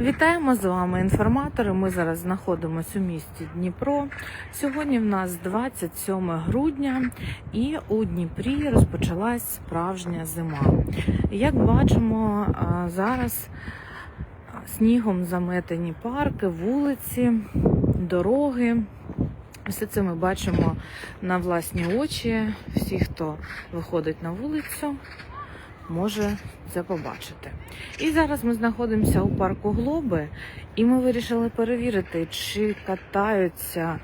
Вітаємо з вами інформатори. Ми зараз знаходимося у місті Дніпро. Сьогодні в нас 27 грудня, і у Дніпрі розпочалась справжня зима. Як бачимо, зараз снігом заметені парки, вулиці, дороги. Все це ми бачимо на власні очі. Всі, хто виходить на вулицю, може це побачити. І зараз ми знаходимося у парку Глоби, і ми вирішили перевірити, чи катаються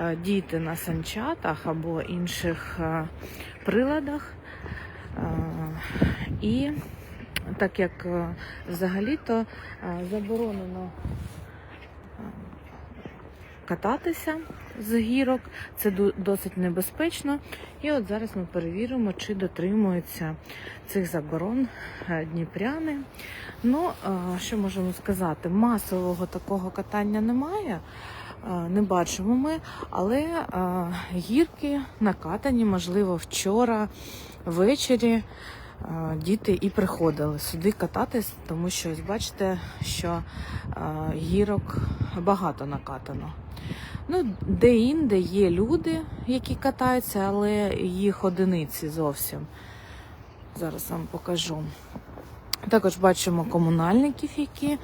е, діти на санчатах або інших е, приладах. Е, І так як взагалі-то заборонено кататися з гірок, це досить небезпечно. І от зараз ми перевіримо, чи дотримуються цих заборон е, дніпряни. Ну, е, що можемо сказати? Масового такого катання немає. е, Не бачимо ми, але гірки накатані, можливо, вчора ввечері діти і приходили сюди кататись, тому що бачите, що гірок багато накатано. Ну, де-інде є люди, які катаються, але їх одиниці зовсім. Зараз вам покажу. Також бачимо комунальників, які е,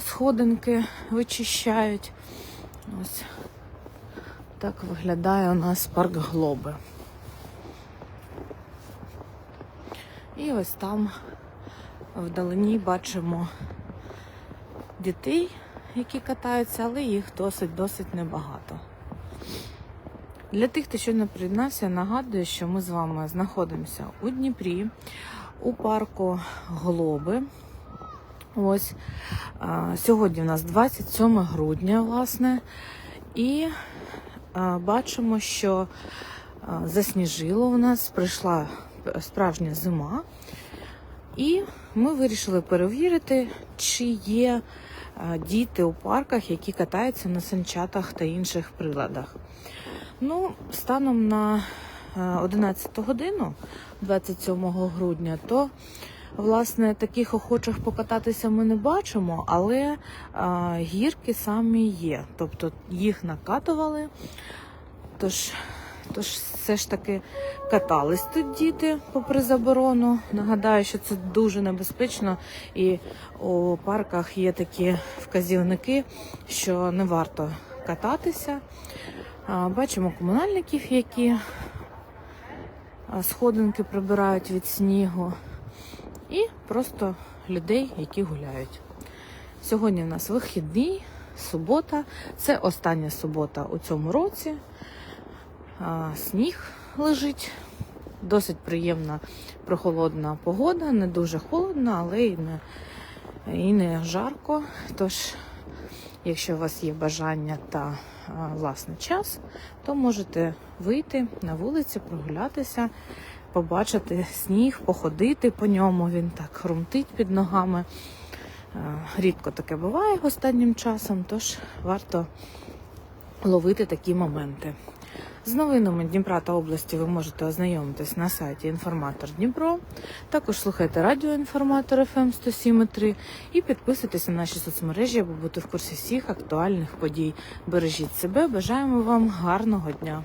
сходинки вичищають. Ось так виглядає у нас парк Глоби. І ось там вдалині бачимо дітей, які катаються, але їх досить-досить небагато. Для тих, хто щойно приєднався, нагадую, що ми з вами знаходимося у Дніпрі, у парку Глоби. Ось сьогодні у нас 27 грудня, власне, і бачимо, що засніжило у нас, прийшла справжня зима, і ми вирішили перевірити, чи є діти у парках, які катаються на санчатах та інших приладах. Ну, станом на е, 11 годину, 27 грудня, то власне таких охочих покататися ми не бачимо, але а, гірки самі є. Тобто їх накатували. Тож, тож все ж таки катались тут діти попри заборону. Нагадаю, що це дуже небезпечно, і у парках є такі вказівники, що не варто кататися. Бачимо комунальників, які сходинки прибирають від снігу, і просто людей, які гуляють. Сьогодні в нас вихідний, субота. Це остання субота у цьому році. Сніг лежить. Досить приємна прохолодна погода, не дуже холодна, але і не, і не жарко. Тож, якщо у вас є бажання та а, власне час, то можете вийти на вулиці, прогулятися, побачити сніг, походити по ньому. Він так хрумтить під ногами. Рідко таке буває останнім часом, тож варто ловити такі моменти. З новинами Дніпра та області ви можете ознайомитись на сайті Інформатор Дніпро. Також слухайте радіо Інформатор FM 107.3 і підписуйтесь на наші соцмережі, аби бути в курсі всіх актуальних подій. Бережіть себе, бажаємо вам гарного дня!